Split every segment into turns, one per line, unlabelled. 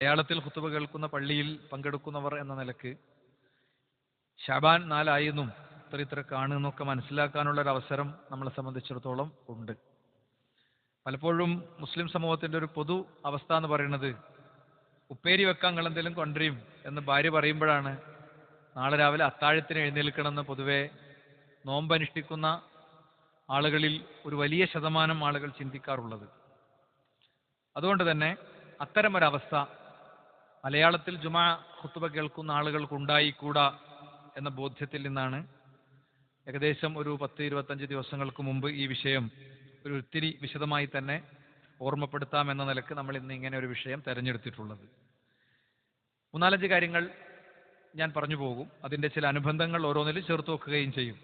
മലയാളത്തിൽ ഹുത്തുബ കേൾക്കുന്ന പള്ളിയിൽ പങ്കെടുക്കുന്നവർ എന്ന നിലയ്ക്ക് ഷാബാൻ നാലായെന്നും ഇത്ര ഇത്ര കാണുന്നൊക്കെ മനസ്സിലാക്കാനുള്ള ഒരു അവസരം നമ്മളെ സംബന്ധിച്ചിടത്തോളം ഉണ്ട്. പലപ്പോഴും മുസ്ലിം സമൂഹത്തിന്റെ ഒരു പൊതു അവസ്ഥ എന്ന് പറയുന്നത് ഉപ്പേരി വെക്കാൻ എന്തെങ്കിലും കൊണ്ടുവരും എന്ന് ഭാര്യ പറയുമ്പോഴാണ്. നാളെ രാവിലെ അത്താഴത്തിന് എഴുന്നേൽക്കണമെന്ന് പൊതുവെ നോമ്പനുഷ്ഠിക്കുന്ന ആളുകളിൽ ഒരു വലിയ ശതമാനം ആളുകൾ ചിന്തിക്കാറുള്ളത്. അതുകൊണ്ട് തന്നെ അത്തരമൊരവസ്ഥ മലയാളത്തിൽ ജുമാ ഖുത്തുബ കേൾക്കുന്ന ആളുകൾക്കുണ്ടായിക്കൂടാ എന്ന ബോധ്യത്തിൽ നിന്നാണ് ഏകദേശം ഒരു പത്ത് ഇരുപത്തഞ്ച് ദിവസങ്ങൾക്ക് മുമ്പ് ഈ വിഷയം ഒരു ഒത്തിരി വിശദമായി തന്നെ ഓർമ്മപ്പെടുത്താം എന്ന നിലയ്ക്ക് നമ്മൾ ഇന്ന് ഇങ്ങനെ ഒരു വിഷയം തെരഞ്ഞെടുത്തിട്ടുള്ളത്. മൂന്നാലഞ്ച് കാര്യങ്ങൾ ഞാൻ പറഞ്ഞു പോകും. അതിന്റെ ചില അനുബന്ധങ്ങൾ ഓരോന്നിലും ചേർത്ത് വെക്കുകയും ചെയ്യും.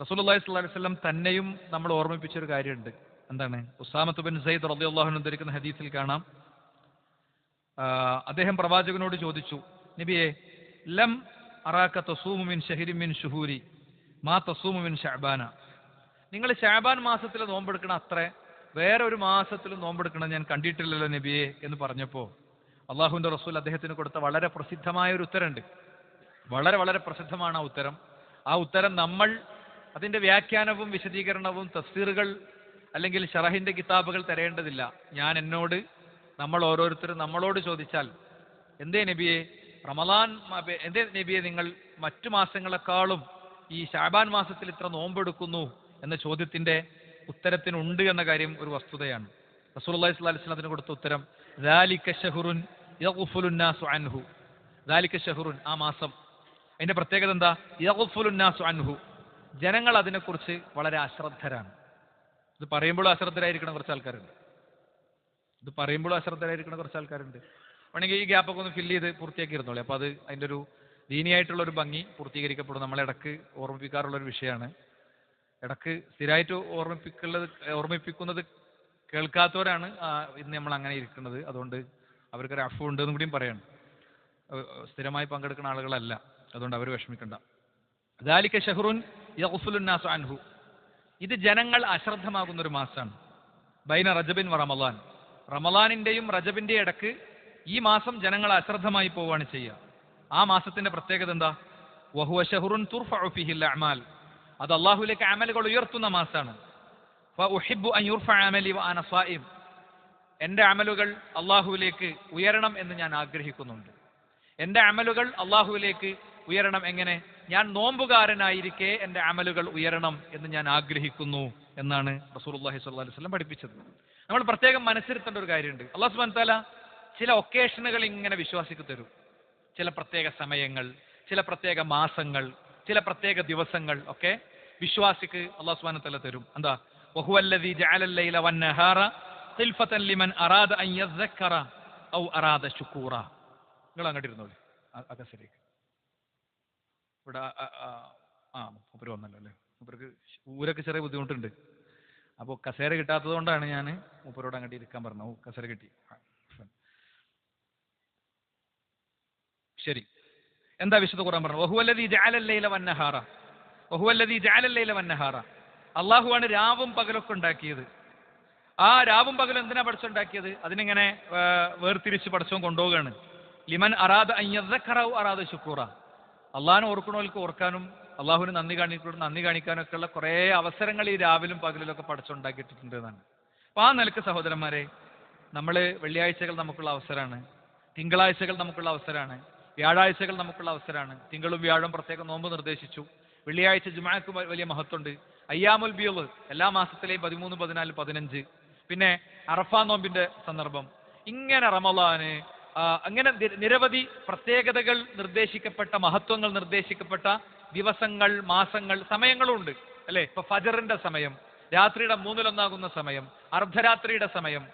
റസൂലുള്ളാഹി സ്വല്ലല്ലാഹി അലൈഹി വസല്ലം തന്നെയും നമ്മൾ ഓർമ്മിപ്പിച്ച ഒരു കാര്യമുണ്ട്. എന്താണ്? ഉസാമത്ത് ബിൻ സയ്യിദ് റളിയല്ലാഹു അൻഹു ധരിക്കുന്ന ഹദീസിൽ കാണാം. അദ്ദേഹം പ്രവാചകനോട് ചോദിച്ചു നബിയെ ലം അറാക്ക തസൂമു മിൻ ഷഹരി മാ തസൂമു മിൻ ഷഅബാന. നിങ്ങൾ ഷാബാൻ മാസത്തിൽ നോമ്പെടുക്കണം അത്ര വേറെ ഒരു മാസത്തിൽ നോമ്പെടുക്കണം ഞാൻ കണ്ടിട്ടില്ലല്ലോ നബിയെ എന്ന് പറഞ്ഞപ്പോൾ അള്ളാഹുവിന്റെ റസൂൽ അദ്ദേഹത്തിന് കൊടുത്ത വളരെ പ്രസിദ്ധമായ ഒരു ഉത്തരമുണ്ട്. വളരെ വളരെ പ്രസിദ്ധമാണ് ആ ഉത്തരം. ആ ഉത്തരം നമ്മൾ അതിന്റെ വ്യാഖ്യാനവും വിശദീകരണവും തഫ്സീറുകൾ അല്ലെങ്കിൽ ഷറഹിന്റെ കിതാബുകൾ തരേണ്ടതില്ല. ഞാൻ എന്നോട് നമ്മൾ ഓരോരുത്തരും നമ്മളോട് ചോദിച്ചാൽ എന്തേ നബിയെ റമദാൻ എന്തേ നബിയെ നിങ്ങൾ മറ്റു മാസങ്ങളെക്കാളും ഈ ഷാബാൻ മാസത്തിൽ ഇത്ര നോമ്പെടുക്കുന്നു? എന്ന ചോദ്യത്തിന്റെ ഉത്തരത്തിനുണ്ട് എന്ന കാര്യം ഒരു വസ്തുതയാണ്. റസൂലി സ്വലാസ്ലത്തിന് കൊടുത്ത ഉത്തരം ഷഹുറുൻ അൻഹു. ആ മാസം. അതിന്റെ പ്രത്യേകത എന്താ? യഹുഫുലുന്നാസു അൻഹു. ജനങ്ങൾ അതിനെക്കുറിച്ച് വളരെ അശ്രദ്ധരാണ്. ഇത് പറയുമ്പോൾ അശ്രദ്ധരായിരിക്കണം കുറച്ച് ആൾക്കാരുണ്ട്. ഇത് പറയുമ്പോഴും അശ്രദ്ധരായിരിക്കുന്ന കുറച്ച് ആൾക്കാരുണ്ട്. വേണമെങ്കിൽ ഈ ഗ്യാപ്പൊക്കെ ഒന്ന് ഫില്ല് ചെയ്ത് പൂർത്തിയാക്കി ഇരുന്നോളൂ അപ്പോൾ അത് അതിന്റെ ഒരു ദീനിയായിട്ടുള്ള ഒരു ഭംഗി പൂർത്തീകരിക്കപ്പെടും. നമ്മൾ ഇടയ്ക്ക് ഓർമ്മിപ്പിക്കാറുള്ള ഒരു വിഷയമാണ്. ഇടയ്ക്ക് സ്ഥിരമായിട്ട് ഓർമ്മിപ്പിക്കുന്നത് ഓർമ്മിപ്പിക്കുന്നത് കേൾക്കാത്തവരാണ് ഇന്ന് നമ്മൾ അങ്ങനെ ഇരിക്കുന്നത്. അതുകൊണ്ട് അവർക്കൊരു അഫു ഉണ്ട് എന്നും കൂടിയും പറയണം. സ്ഥിരമായി പങ്കെടുക്കുന്ന ആളുകളല്ല. അതുകൊണ്ട് അവർ വിഷമിക്കണ്ട. ദാലിക ഷഹ്റുൻ അൻഹു. ഇത് ജനങ്ങൾ അശ്രദ്ധമാകുന്ന ഒരു മാസമാണ് ബൈന റജബിൻ വ റമലാൻ റമലാനിന്റെയും റജബിന്റെ ഇടയ്ക്ക് ഈ മാസം ജനങ്ങൾ അശ്രദ്ധമായി പോവുകയാണ് ചെയ്യുക. ആ മാസത്തിന്റെ പ്രത്യേകത എന്താ? വഹുവ ഷഹുറുൻ തുർഫിഹിൽ അമാൽ അത് അള്ളാഹുലേക്ക് അമലുകൾ ഉയർത്തുന്ന മാസമാണ് എന്റെ അമലുകൾ അള്ളാഹുവിലേക്ക് ഉയരണം എന്ന് ഞാൻ ആഗ്രഹിക്കുന്നുണ്ട്. എന്റെ അമലുകൾ അള്ളാഹുവിലേക്ക് ഉയരണം എങ്ങനെ? ഞാൻ നോമ്പുകാരനായിരിക്കെ എന്റെ അമലുകൾ ഉയരണം എന്ന് ഞാൻ ആഗ്രഹിക്കുന്നു എന്നാണ് സ്വല്ലല്ലാഹി അലൈഹി വസല്ലം പഠിപ്പിച്ചത്. നമ്മൾ പ്രത്യേകം മനസ്സിരുത്തേണ്ട ഒരു കാര്യമുണ്ട്. അള്ളാഹു സുബാൻ താല ചില ഒക്കേഷനുകൾ ഇങ്ങനെ വിശ്വാസിക്ക് തരും. ചില പ്രത്യേക സമയങ്ങൾ ചില പ്രത്യേക മാസങ്ങൾ ചില പ്രത്യേക ദിവസങ്ങൾ ഒക്കെ വിശ്വാസിക്ക് അള്ളാഹു സുബാന തരും. എന്താ? ലിമൻ അൻ ഔ നിങ്ങൾ അങ്ങോട്ട് ഇരുന്നോളൂ. അകസലേക്ക് ഇവിടെ ആ മൂപ്പര് വന്നല്ലോ അല്ലേ? മൂപ്പർക്ക് ഊരൊക്കെ ചെറിയ ബുദ്ധിമുട്ടുണ്ട്. അപ്പോൾ കസേര കിട്ടാത്തത് കൊണ്ടാണ് ഞാൻ മൂപ്പരോട് അങ്ങോട്ട് ഇരിക്കാൻ പറഞ്ഞത്. ഓ കസേര കിട്ടി. ശരി. എന്താ വിശുദ്ധ ഖുർആൻ പറഞ്ഞു വഹുവല്ലദീ ജാലല്ലയിലെ ലൈല വന്നഹാറ. വഹുവല്ലദീ ജാലല്ലയിലെ ലൈല വന്നഹാറ. അള്ളാഹുവാണ് രാവും പകലൊക്കെ ഉണ്ടാക്കിയത്. ആ രാവും പകലും എന്തിനാ പഠിച്ചുണ്ടാക്കിയത്? അതിനിങ്ങനെ വേർതിരിച്ച് പഠിച്ചോ കൊണ്ടുപോവുകയാണ്. ലിമൻ അറാദ അറാദ ശുക്കൂറ. അള്ളാഹാനെ ഓർക്കണോൽക്ക് ഓർക്കാനും അള്ളാഹുവിന് നന്ദി കാണിക്കണം നന്ദി കാണിക്കാനൊക്കെ ഉള്ള കുറേ അവസരങ്ങൾ ഈ രാവിലും പകലിലൊക്കെ പഠിച്ചുണ്ടാക്കിയിട്ടുണ്ട് എന്നാണ്. അപ്പൊ ആ നിലയ്ക്ക് സഹോദരന്മാരെ നമ്മൾ വെള്ളിയാഴ്ചകൾ നമുക്കുള്ള അവസരമാണ് തിങ്കളാഴ്ചകൾ നമുക്കുള്ള അവസരമാണ് വ്യാഴാഴ്ചകൾ നമുക്കുള്ള അവസരമാണ്. തിങ്കളും വ്യാഴം പ്രത്യേകം നോമ്പ് നിർദ്ദേശിച്ചു. വെള്ളിയാഴ്ച ജുമാക്ക് വലിയ മഹത്വമുണ്ട്. അയ്യാമുൽ ബിയവ് എല്ലാ മാസത്തിലെയും പതിമൂന്ന് പതിനാല് പതിനഞ്ച്. പിന്നെ അറഫാ നോമ്പിന്റെ സന്ദർഭം. ഇങ്ങനെ റമലാന് അങ്ങനെ നിരവധി പ്രത്യേകതകൾ നിർദ്ദേശിക്കപ്പെട്ട മഹത്വങ്ങൾ നിർദ്ദേശിക്കപ്പെട്ട ദിവസങ്ങൾ മാസങ്ങൾ സമയങ്ങളുണ്ട് അല്ലെ? ഇപ്പൊ ഫജറിന്റെ സമയം രാത്രിയുടെ മൂന്നിലൊന്നാകുന്ന സമയം അർദ്ധരാത്രിയുടെ സമയം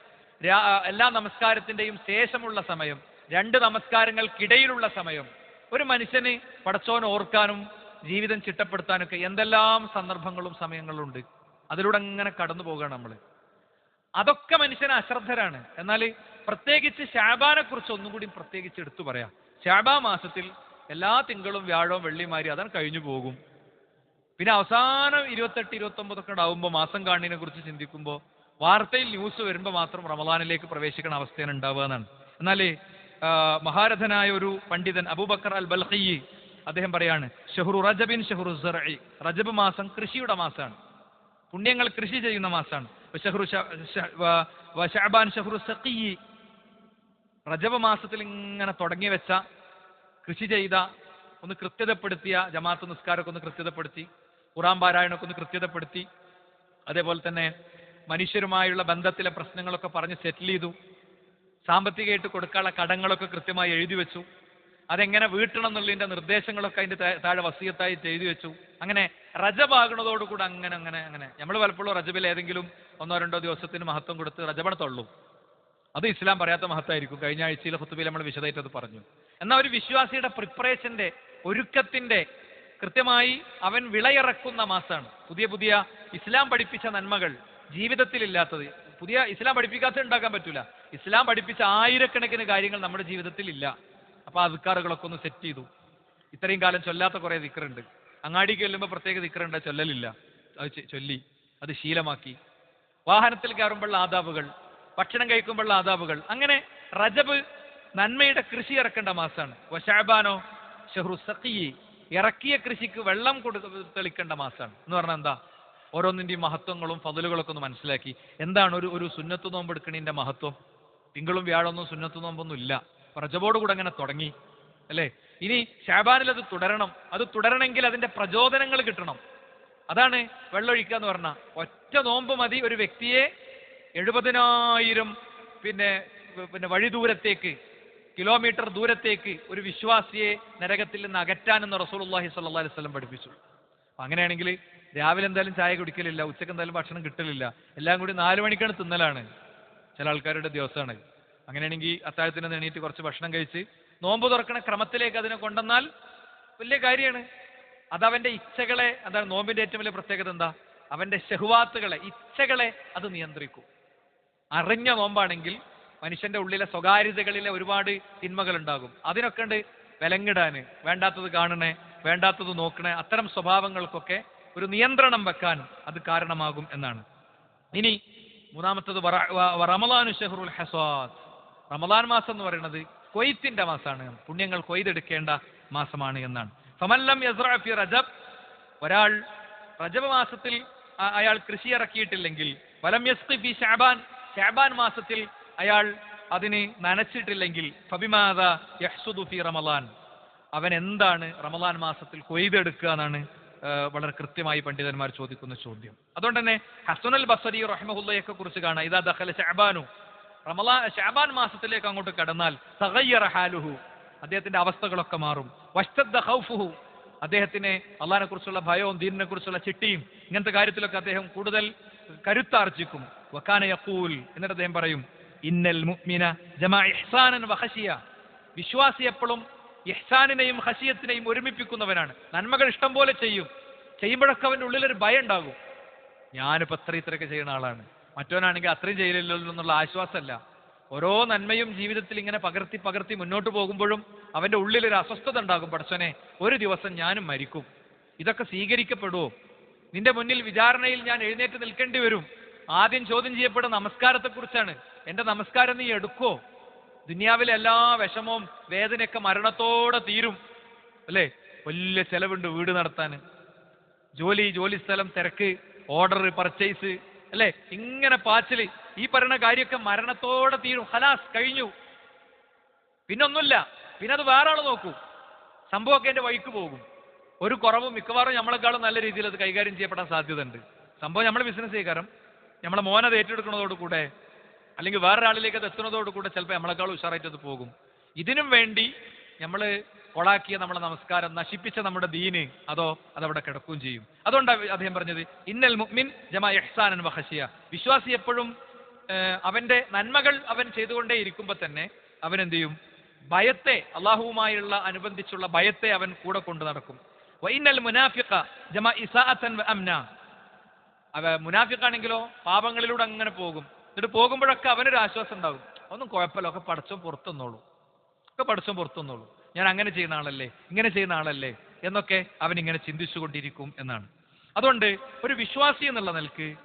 എല്ലാ നമസ്കാരത്തിന്റെയും ശേഷമുള്ള സമയം രണ്ട് നമസ്കാരങ്ങൾക്കിടയിലുള്ള സമയം. ഒരു മനുഷ്യന് പടച്ചോൻ ഓർക്കാനും ജീവിതം ചിട്ടപ്പെടുത്താനൊക്കെ എന്തെല്ലാം സന്ദർഭങ്ങളും സമയങ്ങളും ഉണ്ട് അതിലൂടെ അങ്ങനെ കടന്നു പോകുകയാണ് നമ്മൾ അതൊക്കെ മനുഷ്യന് അശ്രദ്ധരാണ്. എന്നാൽ പ്രത്യേകിച്ച് ഷാബാനെ കുറിച്ച് ഒന്നും കൂടി പ്രത്യേകിച്ച് എടുത്തു പറയാം. ഷാബാ മാസത്തിൽ എല്ലാ തിങ്കളും വ്യാഴവും വെള്ളിമാരി അതാണ് കഴിഞ്ഞു പോകും. പിന്നെ അവസാനം ഇരുപത്തെട്ട് ഇരുപത്തി ഒമ്പതൊക്കെ ഉണ്ടാവുമ്പോൾ മാസം കാണിനെ കുറിച്ച് ചിന്തിക്കുമ്പോൾ വാർത്തയിൽ ന്യൂസ് വരുമ്പോൾ മാത്രം റമദാനിലേക്ക് പ്രവേശിക്കുന്ന അവസ്ഥയാണ് ഉണ്ടാവുക എന്നാണ്. എന്നാൽ മഹാരഥനായ ഒരു പണ്ഡിതൻ അബൂബക്കർ അൽ ബൽഖി അദ്ദേഹം പറയാണ് ഷെഹ്റു റജബിൻ ഷെഹ്റു സറഇ. റജബ് മാസം കൃഷിയുടെ മാസമാണ്. പുണ്യങ്ങൾ കൃഷി ചെയ്യുന്ന മാസമാണ്. ഷെഹ്റു ഷഹബാൻ ഷ- വ- വ ശഅബാൻ റജബ് മാസത്തിൽ ഇങ്ങനെ തുടങ്ങി വെച്ച കൃഷി ചെയ്ത ഒന്ന് കൃത്യതപ്പെടുത്തിയ ജമാഅത്ത് നിസ്കാരമൊക്കെ ഒന്ന് കൃത്യതപ്പെടുത്തി ഖുറാൻ പാരായണമൊക്കെ ഒന്ന് കൃത്യതപ്പെടുത്തി അതേപോലെ തന്നെ മനുഷ്യരുമായുള്ള ബന്ധത്തിലെ പ്രശ്നങ്ങളൊക്കെ പറഞ്ഞ് സെറ്റിൽ ചെയ്തു സാമ്പത്തികമായിട്ട് കൊടുക്കാനുള്ള കടങ്ങളൊക്കെ കൃത്യമായി എഴുതി വെച്ചു അതെങ്ങനെ വീട്ടണം എന്നുള്ളതിന്റെ നിർദ്ദേശങ്ങളൊക്കെ അതിന്റെ താഴെ വസീയത്തായി എഴുതി വെച്ചു അങ്ങനെ റജബാകുന്നതോടുകൂടെ അങ്ങനെ അങ്ങനെ അങ്ങനെ. നമ്മൾ പലപ്പോഴും റജബിൽ ഏതെങ്കിലും ഒന്നോ രണ്ടോ ദിവസത്തിന് മഹത്വം കൊടുത്ത് റജബണ തള്ളും. അത് ഇസ്ലാം പറയാത്ത മഹത്തായിരിക്കും. കഴിഞ്ഞ ആഴ്ചയിലെ ഹുത്തുബയിൽ നമ്മൾ വിശദമായിട്ട് അത് പറഞ്ഞു. എന്നാൽ ഒരു വിശ്വാസിയുടെ പ്രിപ്പറേഷന്റെ ഒരുക്കത്തിന്റെ കൃത്യമായി അവൻ വിളയിറക്കുന്ന മാസമാണ് പുതിയ പുതിയ ഇസ്ലാം പഠിപ്പിച്ച നന്മകൾ ജീവിതത്തിലില്ലാത്തത് പുതിയ ഇസ്ലാം പഠിപ്പിക്കാത്ത ഉണ്ടാക്കാൻ പറ്റൂല. ഇസ്ലാം പഠിപ്പിച്ച ആയിരക്കണക്കിന് കാര്യങ്ങൾ നമ്മുടെ ജീവിതത്തിൽ ഇല്ല. അപ്പൊ അധികാറുകളൊക്കെ ഒന്ന് സെറ്റ് ചെയ്തു. ഇത്രയും കാലം ചൊല്ലാത്ത കുറെ ദിക്കറുണ്ട്. അങ്ങാടിക്ക് ചെല്ലുമ്പോൾ പ്രത്യേക ദിക്കറുണ്ട് ചൊല്ലലില്ല. അത് ചൊല്ലി. അത് ശീലമാക്കി. വാഹനത്തിൽ കയറുമ്പോഴുള്ള ആദാബുകൾ. ഭക്ഷണം കഴിക്കുമ്പോഴുള്ള ആദാബുകൾ. അങ്ങനെ റജബ് നന്മയുടെ കൃഷി ഇറക്കേണ്ട മാസമാണ്. വശാബാനോ ഷെഹ്റു സഖി ഇറക്കിയ കൃഷിക്ക് വെള്ളം കൊടു തെളിക്കേണ്ട മാസമാണ്. എന്ന് പറഞ്ഞാൽ എന്താ? ഓരോന്നിന്റെയും മഹത്വങ്ങളും ഫതലുകളൊക്കെ ഒന്ന് മനസ്സിലാക്കി. എന്താണ് ഒരു ഒരു സുന്നത്ത് നോമ്പ് എടുക്കണതിന്റെ മഹത്വം? തിങ്കളും വ്യാഴമൊന്നും സുന്നത്ത് നോമ്പൊന്നും ഇല്ല. പ്രജബോട് കൂടെ അങ്ങനെ തുടങ്ങി. അല്ലേ? ഇനി ഷാബാനിൽ അത് തുടരണം. അത് തുടരണമെങ്കിൽ അതിന്റെ പ്രചോദനങ്ങൾ കിട്ടണം. അതാണ് വെള്ളമൊഴിക്കുക എന്ന് പറഞ്ഞാൽ. ഒറ്റ നോമ്പ് മതി ഒരു വ്യക്തിയെ എഴുപതിനായിരം പിന്നെ പിന്നെ വഴി ദൂരത്തേക്ക് കിലോമീറ്റർ ദൂരത്തേക്ക് ഒരു വിശ്വാസിയെ നരകത്തിൽ നിന്ന് അകറ്റാനെന്ന് റസൂലുള്ളാഹി സ്വല്ലല്ലാഹി അലൈഹി വസല്ലം പഠിപ്പിച്ചു. അങ്ങനെയാണെങ്കിൽ രാവിലെ എന്തായാലും ചായ കുടിക്കലില്ല ഉച്ചയ്ക്ക് എന്തായാലും ഭക്ഷണം കിട്ടലില്ല. എല്ലാം കൂടി നാല് മണിക്കാണ് തിന്നലാണ്. ചില ആൾക്കാരുടെ ദിവസമാണ്. അങ്ങനെയാണെങ്കിൽ അത്താഴത്തിന് എണീറ്റ് കുറച്ച് ഭക്ഷണം കഴിച്ച് നോമ്പ് തുറക്കണ ക്രമത്തിലേക്ക് അതിനെ കൊണ്ടുവന്നാൽ വലിയ കാര്യമാണ്. അതവന്റെ ഇച്ഛകളെ അതാണ് നോമ്പിന്റെ ഏറ്റവും വലിയ പ്രത്യേകത എന്താ? അവന്റെ ഷഹുവാത്തുകളെ ഇച്ഛകളെ അത് നിയന്ത്രിക്കും. അറിഞ്ഞ നോമ്പാണെങ്കിൽ മനുഷ്യന്റെ ഉള്ളിലെ സ്വകാര്യതകളിലെ ഒരുപാട് തിന്മകൾ ഉണ്ടാകും അതിനൊക്കെ ഉണ്ട് വിലങ്ങിടാന് വേണ്ടാത്തത് കാണണേ വേണ്ടാത്തത് നോക്കണേ അത്തരം സ്വഭാവങ്ങൾക്കൊക്കെ ഒരു നിയന്ത്രണം വെക്കാൻ അത് കാരണമാകും എന്നാണ്. ഇനി മൂന്നാമത്തത് റമദാനു ഷെഹറുൽ ഹസാദ്. റമദാൻ മാസം എന്ന് പറയുന്നത് കൊയ്ത്തിന്റെ മാസമാണ്. പുണ്യങ്ങൾ കൊയ്തെടുക്കേണ്ട മാസമാണ് എന്നാണ്. ഫമല്ലം യസ്രാഫി റജബ്. ഒരാൾ റജബ് മാസത്തിൽ അയാൾ കൃഷി ഇറക്കിയിട്ടില്ലെങ്കിൽ വലം യസ്തി ഫി ഷഅബാൻ ഷഅബാൻ മാസത്തിൽ അയാൾ അതിന് നനച്ചിട്ടില്ലെങ്കിൽ ഫബിമാത യഹ്സുദു ഫി റമളാൻ അവൻ എന്താണ് റമലാൻ മാസത്തിൽ കൊയ്തെടുക്കുക എന്നാണ് വളരെ കൃത്യമായി പണ്ഡിതന്മാർ ചോദിക്കുന്ന ചോദ്യം. അതുകൊണ്ട് തന്നെ ഹസനൽ ബസരി റഹ്മഹുല്ലയൊക്കെ കുറിച്ച് കാണാം. ഇതാ ദഖല ഷാബാനു. റമലാ ഷാബാൻ മാസത്തിലേക്ക് അങ്ങോട്ട് കടന്നാൽ തഗയ്യറ ഹാലുഹു. അദ്ദേഹത്തിന്റെ അവസ്ഥകളൊക്കെ മാറും. വഷ്തദ്ദ ഖൗഫുഹു. അദ്ദേഹത്തിന് അള്ളാഹിനെ കുറിച്ചുള്ള ഭയവും ദീനിനെ കുറിച്ചുള്ള ചിട്ടിയും ഇങ്ങനത്തെ കാര്യത്തിലൊക്കെ അദ്ദേഹം കൂടുതൽ കരുത്താർജിക്കും. വക്കാന യക്കൂൽ എന്നിട്ട് അദ്ദേഹം പറയും ഇന്നൽ മുഅ്മിന ജമാ ഇഹ്സാനൻ വഖശിയ വിശ്വാസി എപ്പോഴും ഇഹ്സാനിനെയും ഹസിയത്തിനെയും ഒരുമിപ്പിക്കുന്നവനാണ്. നന്മകൾ ഇഷ്ടം പോലെ ചെയ്യും. ചെയ്യുമ്പോഴൊക്കെ അവന്റെ ഉള്ളിലൊരു ഭയം ഉണ്ടാകും. ഞാനിപ്പോൾ അത്ര ഇത്രയൊക്കെ ചെയ്യുന്ന ആളാണ്. മറ്റവനാണെങ്കിൽ അത്രയും ചെയ്യില്ലല്ലോ എന്നുള്ള ആശ്വാസമല്ല. ഓരോ നന്മയും ജീവിതത്തിൽ ഇങ്ങനെ പകർത്തി പകർത്തി മുന്നോട്ട് പോകുമ്പോഴും അവന്റെ ഉള്ളിലൊരു അസ്വസ്ഥത ഉണ്ടാകും. പടച്ചോനെ ഒരു ദിവസം ഞാനും മരിക്കും. ഇതൊക്കെ സ്വീകരിക്കപ്പെടുമോ നിന്റെ മുന്നിൽ വിചാരണയിൽ ഞാൻ എഴുന്നേറ്റ് നിൽക്കേണ്ടി വരും. ആദ്യം ചോദ്യം ചെയ്യപ്പെടുന്ന നമസ്കാരത്തെക്കുറിച്ചാണ്. എന്റെ നമസ്കാരം നീ എടുക്കോ? ദുനിയാവിലെ എല്ലാ വിഷമവും വേദനയൊക്കെ മരണത്തോടെ തീരും. അല്ലേ? വലിയ ചെലവുണ്ട് വീട് നടത്താൻ. ജോലി ജോലി സ്ഥലം തിരക്ക് ഓർഡർ പർച്ചേസ് അല്ലേ? ഇങ്ങനെ പാച്ചിൽ. ഈ പറയുന്ന കാര്യമൊക്കെ മരണത്തോടെ തീരും. ഹലാസ് കഴിഞ്ഞു. പിന്നൊന്നുമില്ല. പിന്നെ അത് വേറെ ആൾ നോക്കൂ. സംഭവമൊക്കെ എന്റെ വഴിക്ക് പോകും. ഒരു കുറവും മിക്കവാറും നമ്മളെക്കാളും നല്ല രീതിയിൽ അത് കൈകാര്യം ചെയ്യപ്പെടാൻ സാധ്യതയുണ്ട്. സംഭവം നമ്മൾ ബിസിനസ് ചെയ്യക്കാരം നമ്മളെ മോനത് ഏറ്റെടുക്കുന്നതോടുകൂടെ അല്ലെങ്കിൽ വേറൊരാളിലേക്ക് അത് എത്തുന്നതോടുകൂടെ ചിലപ്പോൾ നമ്മളെക്കാൾ ഉഷാറായിട്ട് അത് പോകും. ഇതിനും വേണ്ടി നമ്മൾ കൊളാക്കിയ നമ്മുടെ നമസ്കാരം നശിപ്പിച്ച നമ്മുടെ ദീന് അതോ അതവിടെ കിടക്കുകയും ചെയ്യും. അതുകൊണ്ടാണ് അദ്ദേഹം പറഞ്ഞത് ഇന്നൽ മുഅ്മിൻ ജമാ എഹ്സാനൻ വഹസിയ വിശ്വാസി എപ്പോഴും അവന്റെ നന്മകൾ അവൻ ചെയ്തുകൊണ്ടേ ഇരിക്കുമ്പോൾ തന്നെ അവൻ എന്ത് ചെയ്യും? ഭയത്തെ അള്ളാഹുവുമായുള്ള അനുബന്ധിച്ചുള്ള ഭയത്തെ അവൻ കൂടെ കൊണ്ടു നടക്കും. വൈനൽ മുനാഫിഖ ജമാ ഇസാഅൻ അംന. മുനാഫിക്കാണെങ്കിലോ പാപങ്ങളിലൂടെ അങ്ങനെ പോകും. എന്നിട്ട് പോകുമ്പോഴൊക്കെ അവനൊരു ആശ്വാസം ഉണ്ടാകും. ഒന്നും കുഴപ്പമില്ല. ഒക്കെ പഠിച്ചും പുറത്തുനിന്നോളൂ. ഒക്കെ പഠിച്ചും പുറത്തുനിന്നോളൂ. ഞാൻ അങ്ങനെ ചെയ്യുന്ന ആളല്ലേ? ഇങ്ങനെ ചെയ്യുന്ന ആളല്ലേ? എന്നൊക്കെ അവൻ ഇങ്ങനെ ചിന്തിച്ചുകൊണ്ടിരിക്കും എന്നാണ്. അതുകൊണ്ട് ഒരു വിശ്വാസി എന്നുള്ള നിലയ്ക്ക്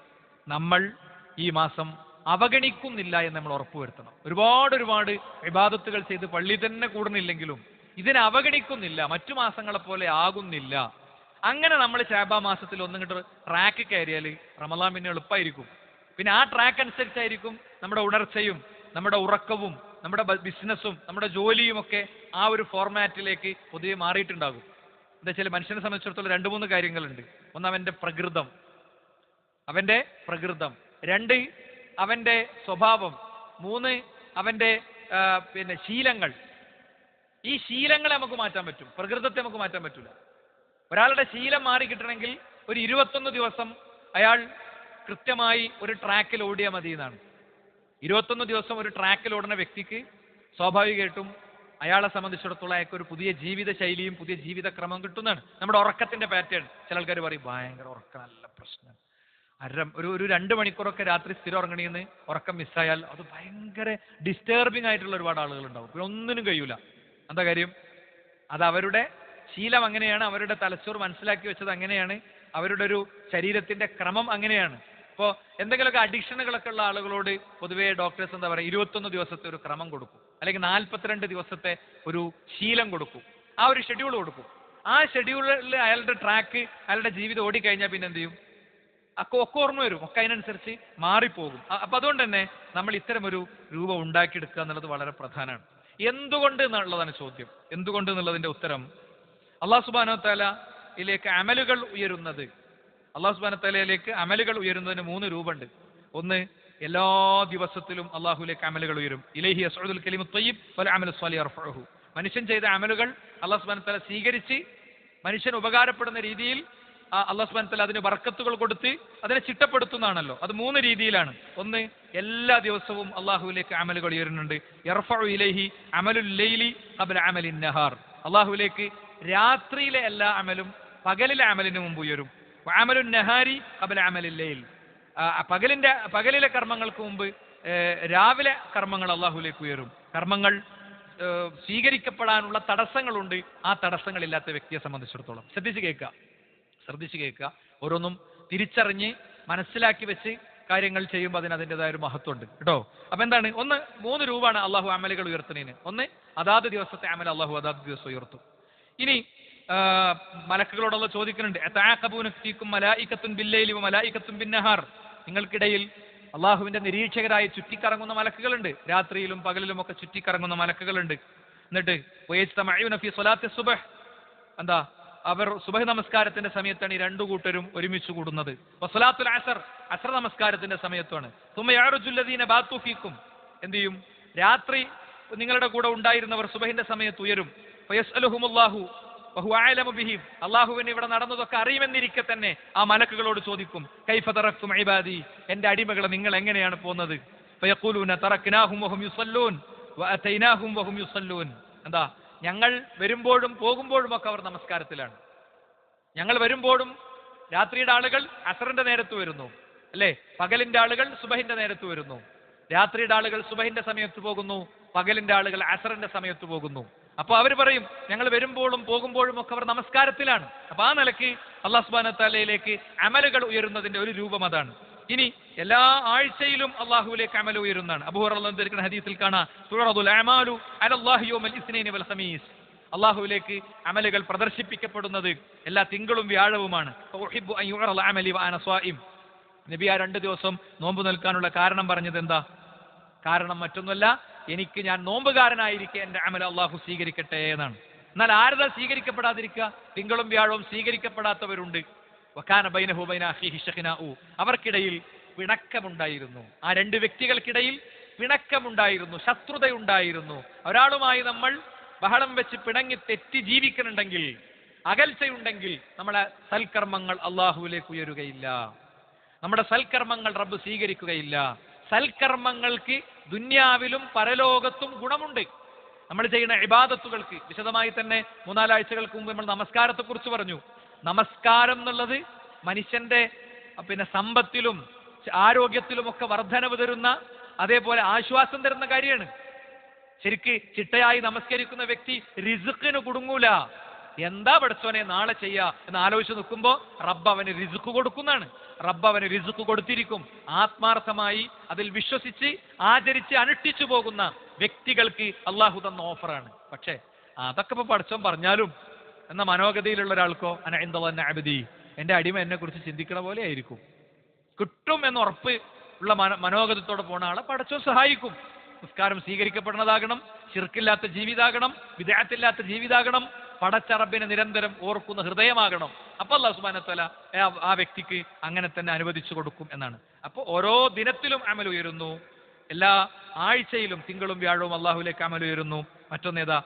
നമ്മൾ ഈ മാസം അവഗണിക്കുന്നില്ല എന്ന് നമ്മൾ ഉറപ്പുവരുത്തണം. ഒരുപാട് ഒരുപാട് വിവാദത്തുകൾ ചെയ്ത് പള്ളി തന്നെ കൂടുന്നില്ലെങ്കിലും ഇതിനെ അവഗണിക്കുന്നില്ല. മറ്റു മാസങ്ങളെ പോലെ ആകുന്നില്ല. അങ്ങനെ നമ്മൾ ശാബാ മാസത്തിൽ ഒന്നും ഒന്നിങ്ങോട്ട് ട്രാക്ക് കയറിയാൽ റമലാൻ പിന്നെ എളുപ്പമായിരിക്കും പിന്നെ ആ ട്രാക്ക് അനുസരിച്ചായിരിക്കും നമ്മുടെ ഉണർച്ചയും നമ്മുടെ ഉറക്കവും നമ്മുടെ ബിസിനസ്സും നമ്മുടെ ജോലിയും ഒക്കെ ആ ഒരു ഫോർമാറ്റിലേക്ക് പൊതുവെ മാറിയിട്ടുണ്ടാകും. എന്താ വെച്ചാൽ മനുഷ്യനെ സംബന്ധിച്ചിടത്തോളം രണ്ട് മൂന്ന് കാര്യങ്ങളുണ്ട്. ഒന്ന് അവന്റെ പ്രകൃതം. അവന്റെ പ്രകൃതം. രണ്ട് അവന്റെ സ്വഭാവം. മൂന്ന് അവന്റെ പിന്നെ ശീലങ്ങൾ. ഈ ശീലങ്ങളെ നമുക്ക് മാറ്റാൻ പറ്റും. പ്രകൃതത്തെ നമുക്ക് മാറ്റാൻ പറ്റില്ല ഒരാളുടെ ശീലം മാറി കിട്ടണമെങ്കിൽ ഒരു ഇരുപത്തൊന്ന് ദിവസം അയാൾ കൃത്യമായി ഒരു ട്രാക്കിൽ ഓടിയാൽ മതി എന്നാണ്. ഇരുപത്തൊന്ന് ദിവസം ഒരു ട്രാക്കിൽ ഓടുന്ന വ്യക്തിക്ക് സ്വാഭാവികമായിട്ടും അയാളെ സംബന്ധിച്ചിടത്തോളം അയാൾക്ക് ഒരു പുതിയ ജീവിത ശൈലിയും പുതിയ ജീവിതക്രമം കിട്ടുന്നതാണ്. നമ്മുടെ ഉറക്കത്തിന്റെ പാറ്റേൺ ചില ആൾക്കാർ പറയും ഭയങ്കര ഉറക്കം നല്ല പ്രശ്നം. അര ഒരു ഒരു രണ്ട് മണിക്കൂറൊക്കെ രാത്രി സ്ഥിരം ഉറങ്ങണിന്ന് ഉറക്കം മിസ്സായാൽ അത് ഭയങ്കര ഡിസ്റ്റർബിംഗ് ആയിട്ടുള്ള ഒരുപാട് ആളുകൾ ഉണ്ടാവും ഒന്നിനും കഴിയൂല. എന്താ കാര്യം? അത് അവരുടെ ശീലം അങ്ങനെയാണ് അവരുടെ തലച്ചോർ മനസ്സിലാക്കി വെച്ചത് അങ്ങനെയാണ്. അവരുടെ ഒരു ശരീരത്തിന്റെ ക്രമം അങ്ങനെയാണ്. ഇപ്പോൾ എന്തെങ്കിലുമൊക്കെ അഡിക്ഷനുകളൊക്കെ ഉള്ള ആളുകളോട് പൊതുവേ ഡോക്ടേഴ്സ് എന്താ പറയുക ഇരുപത്തൊന്ന് ദിവസത്തെ ഒരു ക്രമം കൊടുക്കും. അല്ലെങ്കിൽ നാൽപ്പത്തിരണ്ട് ദിവസത്തെ ഒരു ശീലം കൊടുക്കും. ആ ഒരു ഷെഡ്യൂൾ കൊടുക്കും. ആ ഷെഡ്യൂളിൽ അയാളുടെ ട്രാക്ക് അയാളുടെ ജീവിതം ഓടിക്കഴിഞ്ഞാൽ പിന്നെ എന്ത് ചെയ്യും? ഒക്കെ ഒക്കെ ഓർമ്മ വരും. ഒക്കെ അതിനനുസരിച്ച് മാറിപ്പോകും. അപ്പൊ അതുകൊണ്ട് തന്നെ നമ്മൾ ഇത്തരം ഒരു രൂപം ഉണ്ടാക്കിയെടുക്കുക എന്നുള്ളത് വളരെ പ്രധാനമാണ്. എന്തുകൊണ്ട് എന്നുള്ളതാണ് ചോദ്യം. എന്തുകൊണ്ട് എന്നുള്ളതിന്റെ ഉത്തരം അള്ളാഹു സുബാനോ തലയിലേക്ക് അമലുകൾ ഉയരുന്നത്. അള്ളാഹു സുബാന തലയിലേക്ക് അമലുകൾ ഉയരുന്നതിന് മൂന്ന് രൂപമുണ്ട്. ഒന്ന് എല്ലാ ദിവസത്തിലും അള്ളാഹുലേക്ക് അമലുകൾ ഉയരും. ഇലഹി അസുദുൽ കലിമു ത്വയ്യിബ് വല സ്വാലി അർഫഹു മനുഷ്യൻ ചെയ്ത അമലുകൾ അള്ളാഹു സുബാന തല സ്വീകരിച്ച് മനുഷ്യൻ ഉപകാരപ്പെടുന്ന രീതിയിൽ അള്ളാഹു സുബാൻ തല അതിന് വർക്കത്തുകൾ കൊടുത്ത് അതിനെ ചിട്ടപ്പെടുത്തുന്നതാണല്ലോ. അത് മൂന്ന് രീതിയിലാണ്. ഒന്ന് എല്ലാ ദിവസവും അള്ളാഹുലേക്ക് അമലുകൾ ഉയരുന്നുണ്ട്. യർഫഉ ഇലൈഹി അമലുൽ ലൈലി ഖബ്ല അമലിൻ നഹാർ. അള്ളാഹുവിലേക്ക് രാത്രിയിലെ എല്ലാ അമലും പകലിലെ അമലിന് മുമ്പ് ഉയരും. അമലു നഹാരി ഖബ്ല അമലില്ലയിൽ പകലിന്റെ പകലിലെ കർമ്മങ്ങൾക്ക് മുമ്പ് രാവിലെ കർമ്മങ്ങൾ അള്ളാഹുലേക്ക് ഉയരും. കർമ്മങ്ങൾ സ്വീകരിക്കപ്പെടാനുള്ള തടസ്സങ്ങളുണ്ട്. ആ തടസ്സങ്ങളില്ലാത്ത വ്യക്തിയെ സംബന്ധിച്ചിടത്തോളം. ശ്രദ്ധിച്ച് കേൾക്കുക. ശ്രദ്ധിച്ചു കേൾക്കുക. ഓരോന്നും തിരിച്ചറിഞ്ഞ് മനസ്സിലാക്കി വെച്ച് കാര്യങ്ങൾ ചെയ്യുമ്പോൾ അതിന് അതിന്റെതായ ഒരു മഹത്വമുണ്ട്. കേട്ടോ? അപ്പൊ എന്താണ്? ഒന്ന് മൂന്ന് രൂപമാണ് അള്ളാഹു അമലുകൾ ഉയർത്തുന്നതിന്. ഒന്ന് അതാത് ദിവസത്തെ അമൽ അള്ളാഹു അതാത് ദിവസം ഉയർത്തും. ഇനി മലക്കുകളോടുള്ള ചോദിക്കുന്നുണ്ട് "അതആഖബൂന ഫീക്കും മലായികത്തുൻ ബില്ലൈലി വമലായികത്തുൻ ബിന്നഹാർ. നിങ്ങൾക്കിടയിൽ അള്ളാഹുവിന്റെ നിരീക്ഷകരായി ചുറ്റിക്കറങ്ങുന്ന മലക്കുകളുണ്ട്. രാത്രിയിലും പകലിലും ഒക്കെ ചുറ്റിക്കറങ്ങുന്ന മലക്കുകളുണ്ട്. എന്നിട്ട് എന്താ അവർ സുബഹ് നമസ്കാരത്തിന്റെ സമയത്താണ് ഈ രണ്ടു കൂട്ടരും ഒരുമിച്ച് കൂടുന്നത്. വസ്സലാത്തുൽ അസർ അസർ നമസ്കാരത്തിന്റെ സമയത്താണ് തുമ്മയാറുജുല്ലദീന ബാത്തു ഫീക്കും. എന്ത് ചെയ്യും? രാത്രി നിങ്ങളുടെ കൂടെ ഉണ്ടായിരുന്നവർ സുബഹിന്റെ സമയത്ത് ഉയരും. അള്ളാഹുവിന് ഇവിടെ നടന്നതൊക്കെ അറിയുമെന്നിരിക്കെ തന്നെ ആ മലക്കുകളോട് ചോദിക്കും കൈഫ തറക്തും ഇബാദി? എന്റെ അടിമകളെ നിങ്ങൾ എങ്ങനെയാണ് പോകുന്നത് എന്താ? ഞങ്ങൾ വരുമ്പോഴും പോകുമ്പോഴും ഒക്കെ അവർ നമസ്കാരത്തിലാണ്. ഞങ്ങൾ വരുമ്പോഴും രാത്രിയുടെ ആളുകൾ അസറിന്റെ നേരത്ത് വരുന്നു അല്ലേ? പകലിന്റെ ആളുകൾ സുബഹിന്റെ നേരത്ത് വരുന്നു. രാത്രിയുടെ ആളുകൾ സുബഹിന്റെ സമയത്ത് പോകുന്നു പകലിന്റെ ആളുകൾ അസറിന്റെ സമയത്ത് പോകുന്നു. അപ്പൊ അവർ പറയും ഞങ്ങൾ വരുമ്പോഴും പോകുമ്പോഴും ഒക്കെ അവർ നമസ്കാരത്തിലാണ്. അപ്പൊ ആ നിലയ്ക്ക് അള്ളാഹ് സുബാന താലയിലേക്ക് അമലുകൾ ഉയരുന്നതിന്റെ ഒരു രൂപം അതാണ്. ഇനി എല്ലാ ആഴ്ചയിലും അള്ളാഹുവിലേക്ക് അമൽ ഉയരുന്നതാണ്. അബുഹുറിക്കുന്ന ഹദീസിൽ കാണാം അള്ളാഹുവിലേക്ക് അമലുകൾ പ്രദർശിപ്പിക്കപ്പെടുന്നത് എല്ലാ തിങ്കളും വ്യാഴവുമാണ്. നബി ആ രണ്ട് ദിവസം നോമ്പ് നിൽക്കാനുള്ള കാരണം പറഞ്ഞത് എന്താ കാരണം മറ്റൊന്നുമല്ല എനിക്ക് ഞാൻ നോമ്പുകാരനായിരിക്കെ എന്റെ അമൽ അള്ളാഹു സ്വീകരിക്കട്ടെ എന്നാണ്. എന്നാൽ ആരതാ സ്വീകരിക്കപ്പെടാതിരിക്കുക തിങ്കളും വ്യാഴവും സ്വീകരിക്കപ്പെടാത്തവരുണ്ട്. അവർക്കിടയിൽ പിണക്കമുണ്ടായിരുന്നു. ആ രണ്ട് വ്യക്തികൾക്കിടയിൽ പിണക്കമുണ്ടായിരുന്നു ശത്രുതയുണ്ടായിരുന്നു. ഒരാളുമായി നമ്മൾ ബഹളം വെച്ച് പിണങ്ങി തെറ്റി ജീവിക്കുന്നുണ്ടെങ്കിൽ അകൽച്ചയുണ്ടെങ്കിൽ നമ്മളെ സൽക്കർമ്മങ്ങൾ അള്ളാഹുവിലേക്ക് ഉയരുകയില്ല. നമ്മുടെ സൽക്കർമ്മങ്ങൾ റബ്ബ് സ്വീകരിക്കുകയില്ല. സൽക്കർമ്മങ്ങൾക്ക് ദുന്യാവിലും പരലോകത്തും ഗുണമുണ്ട്. നമ്മൾ ചെയ്യുന്ന ഇബാദത്തുകൾക്ക് വിശദമായി തന്നെ മൂന്നാലാഴ്ചകൾക്ക് മുമ്പ് നമ്മൾ നമസ്കാരത്തെക്കുറിച്ച് പറഞ്ഞു. നമസ്കാരം എന്നുള്ളത് മനുഷ്യന്റെ പിന്നെ സമ്പത്തിലും ആരോഗ്യത്തിലും ഒക്കെ വർധനവ് തരുന്ന അതേപോലെ ആശ്വാസം തരുന്ന കാര്യമാണ്. ശരിക്ക് ചിട്ടയായി നമസ്കരിക്കുന്ന വ്യക്തി റിസുക്കിന് കുടുങ്ങൂല. എന്താ പഠിച്ചോനെ നാളെ ചെയ്യാ എന്ന് ആലോചിച്ച് നിൽക്കുമ്പോ റബ്ബ് അവന് റിസുക്ക് കൊടുക്കുന്നതാണ്. റബ്ബ് അവന് റിസുക്ക് കൊടുത്തിരിക്കും. ആത്മാർത്ഥമായി അതിൽ വിശ്വസിച്ച് ആചരിച്ച് അനുഷ്ഠിച്ചു പോകുന്ന വ്യക്തികൾക്ക് അള്ളാഹു തന്ന ഓഫറാണ്. പക്ഷേ അതൊക്കെ ഇപ്പൊ പഠിച്ചോൻ പറഞ്ഞാലും എന്ന മനോഗതിയിലുള്ള ഒരാൾക്കോ അന എന്തോ അബദി എന്റെ അടിമ എന്നെ കുറിച്ച് ചിന്തിക്കണ പോലെ ആയിരിക്കും. കിട്ടും എന്ന് ഉറപ്പ് ഉള്ള മന- മനോഗതത്തോടെ പോണ ആളെ പഠിച്ചോ സഹായിക്കും. നിസ്കാരം സ്വീകരിക്കപ്പെടുന്നതാകണം ചിർക്കില്ലാത്ത ജീവിതാകണം വിദേഹത്തില്ലാത്ത ജീവിതാകണം പടച്ചറബിനെ നിരന്തരം ഓർക്കുന്ന ഹൃദയമാകണം. അപ്പൊ അള്ളാഹു സുബാനത്തല ആ വ്യക്തിക്ക് അങ്ങനെ തന്നെ അനുവദിച്ചു കൊടുക്കും എന്നാണ്. അപ്പോൾ ഓരോ ദിനത്തിലും അമൽ ഉയരുന്നു. എല്ലാ ആഴ്ചയിലും തിങ്കളും വ്യാഴവും അള്ളാഹുലേക്ക് അമൽ ഉയരുന്നു. മറ്റൊന്നേതാ?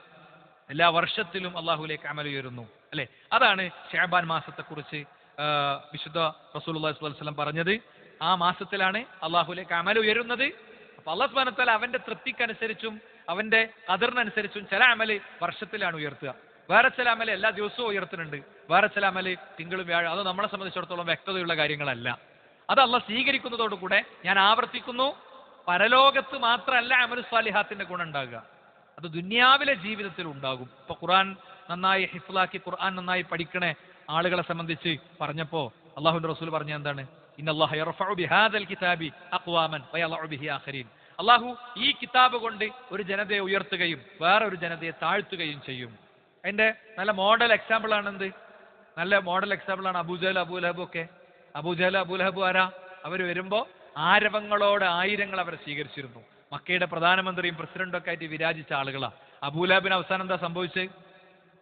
എല്ലാ വർഷത്തിലും അള്ളാഹുലേക്ക് അമൽ ഉയരുന്നു. അല്ലെ? അതാണ് ഷാബാൻ മാസത്തെക്കുറിച്ച് കുറിച്ച് വിശുദ്ധ റസൂൽ വസ്ലം പറഞ്ഞത്. ആ മാസത്തിലാണ് അള്ളാഹുലേക്ക് അമൽ ഉയരുന്നത്. അപ്പൊ അള്ളാഹു സുബാനത്തല അവന്റെ തൃപ്തിക്കനുസരിച്ചും അവന്റെ കതിറിനനുസരിച്ചും ചില അമൽ വർഷത്തിലാണ് ഉയർത്തുക. വേറെ എല്ലാ ദിവസവും ഉയർത്തുന്നുണ്ട്. വേറെ ചില തിങ്കളും വ്യാഴം അത് നമ്മളെ സംബന്ധിച്ചിടത്തോളം വ്യക്തതയുള്ള കാര്യങ്ങളല്ല. അത് അല്ല സ്വീകരിക്കുന്നതോടുകൂടെ ഞാൻ ആവർത്തിക്കുന്നു പരലോകത്ത് മാത്രമല്ല അമലു സ്വാലിഹാത്തിന്റെ ഗുണം ഉണ്ടാകുക. അത് ദുന്യാവിലെ ജീവിതത്തിൽ ഉണ്ടാകും. ഇപ്പൊ ഖുർആൻ നന്നായി ഹിഫ്ലാക്കി ഖുർആൻ നന്നായി പഠിക്കണേ ആളുകളെ സംബന്ധിച്ച് പറഞ്ഞപ്പോ അള്ളാഹുന്റെ റസൂൽ പറഞ്ഞ എന്താണ്? അള്ളാഹു ഈ കിതാബ് കൊണ്ട് ഒരു ജനതയെ ഉയർത്തുകയും വേറെ ഒരു ജനതയെ താഴ്ത്തുകയും ചെയ്യും. അതിന്റെ നല്ല മോഡൽ എക്സാമ്പിൾ ആണ് എന്ത് നല്ല മോഡൽ എക്സാമ്പിൾ ആണ് അബൂജഹൽ അബൂലഹബ് ഒക്കെ. അബൂജഹൽ അബൂലഹബ് ആരാ? അവർ വരുമ്പോ ആരവങ്ങളോട് ആയിരങ്ങൾ അവരെ സ്വീകരിച്ചിരുന്നു. മക്കയുടെ പ്രധാനമന്ത്രിയും പ്രസിഡന്റും ഒക്കെ ആയിട്ട് വിരാജിച്ച ആളുകളാ. അബൂലഹബിന് അവസാനം എന്താ സംഭവിച്ചത്?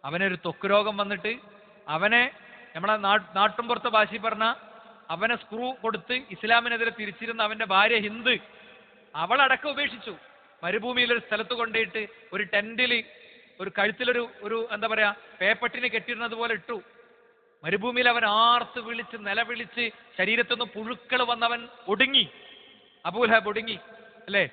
അവനൊരു ത്വക്ക് രോഗം വന്നിട്ട് അവനെ നമ്മളെ നാട്ടും നാട്ടുംപുറത്തെ ഭാഷയിൽ പറഞ്ഞ അവനെ സ്ക്രൂ കൊടുത്ത് ഇസ്ലാമിനെതിരെ തിരിച്ചിരുന്ന അവന്റെ ഭാര്യ ഹിന്ദ്. അവളടക്കം ഉപേക്ഷിച്ചു. മരുഭൂമിയിലൊരു സ്ഥലത്ത് കൊണ്ടുപോയിട്ട് ഒരു ടെന്റിൽ ഒരു കഴുത്തിലൊരു ഒരു എന്താ പറയാ പേപ്പട്ടിനെ കെട്ടിയിരുന്നത് പോലെ ഇട്ടു. മരുഭൂമിയിൽ അവൻ ആർത്ത് വിളിച്ച് നിലവിളിച്ച് ശരീരത്തുനിന്ന് പുഴുക്കൾ വന്നവൻ ഒടുങ്ങി. അബൂലഹബ് ഒടുങ്ങി അല്ലേ?